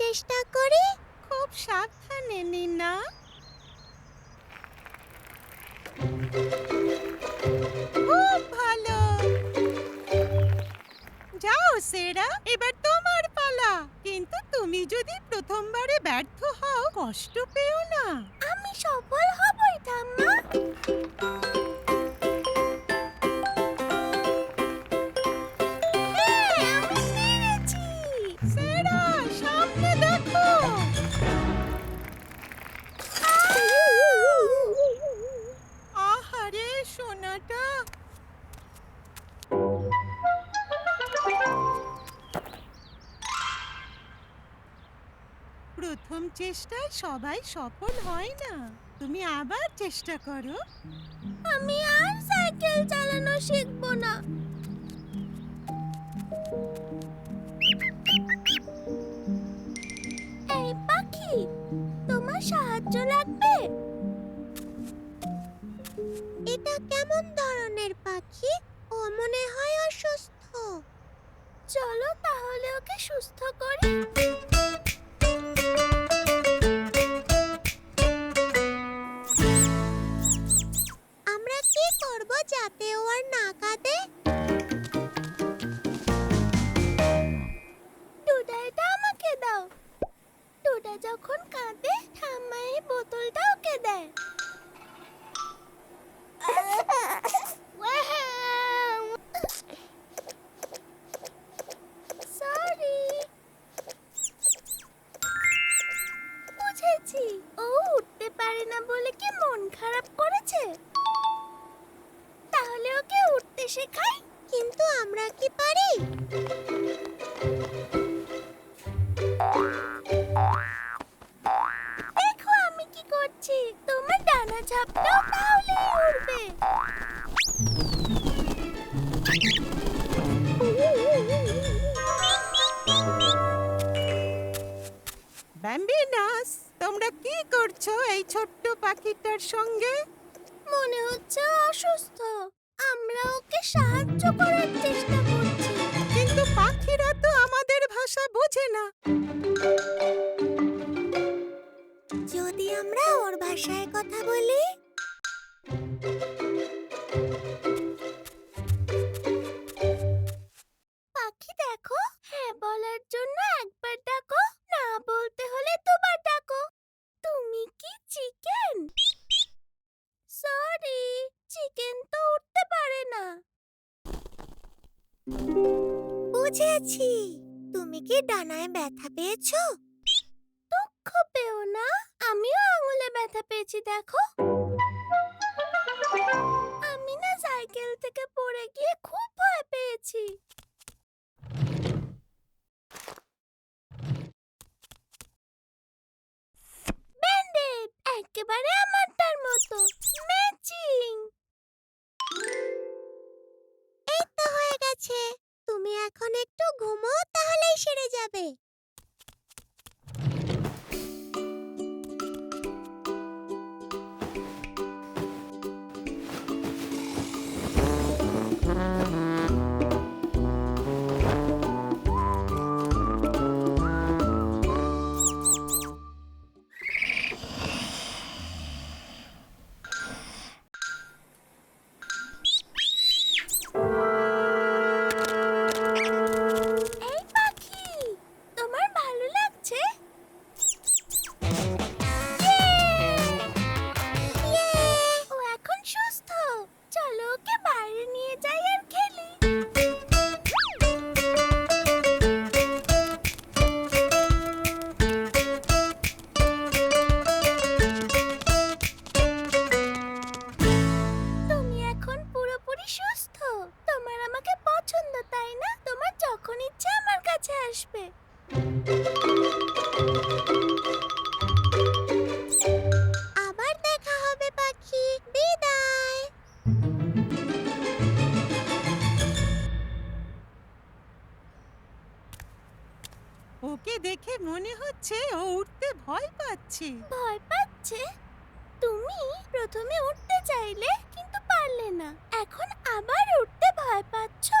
চেষ্টা করি। খুব সাবধানে নিনা খুব ভালো। যাও সেরা, এবার তোমার পালা। কিন্তু তুমি যদি প্রথমবারে ব্যর্থ হও, কষ্ট পেও না। আমি সফল হবই, ঠাম্মা। সোনাটা। প্রথম চেষ্টায় সবাই সফল হয় না। তুমি আবার চেষ্টা করো। আমি আর সাইকেল চালানো শিখব না। এই পাখি, তোমার সাহায্য লাগবে? কেমন ধরনের পাখি? ও মনে হয় অসুস্থ। চলো তাহলে ওকে সুস্থ করি। আমরা কি করব যাতে ও ও উঠতে পারে না বলে কি মন খারাপ করেছে? তাহলে ওকে উঠতে শেখাই, কিন্তু আমরা কি পারি? এই ছোট্ট পাখিটার সঙ্গে? মনে হচ্ছে অসুস্থ। আমরা ওকে সাহায্য করার চেষ্টা করছি। কিন্তু পাখিরা তো আমাদের ভাষা বোঝে না। যদি আমরা ওর ভাষায় কথা বলি? বুঝেছি। তুমি কি ডানায় ব্যথা পেয়েছ? দুঃখ পেও না, আমিও আঙুলে ব্যথা পেয়েছি, দেখো। আমি না সাইকেল থেকে পড়ে গিয়ে খুব ভয় পেয়েছি। সেরে যাবে। ওকে দেখে মনে হচ্ছে ও উঠতে ভয় পাচ্ছে। ভয় পাচ্ছে? তুমি প্রথমে উঠতে চাইলে কিন্তু পারলে না। এখন আবার উঠতে ভয় পাচ্ছো?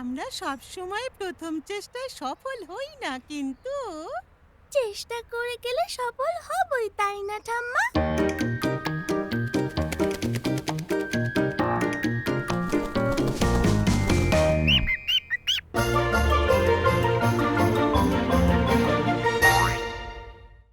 আমরা সব সময় প্রথম চেষ্টায় সফল হই না কিন্তু। চেষ্টা করে গেলে সফল হবই, তাই না ঠাম্মা?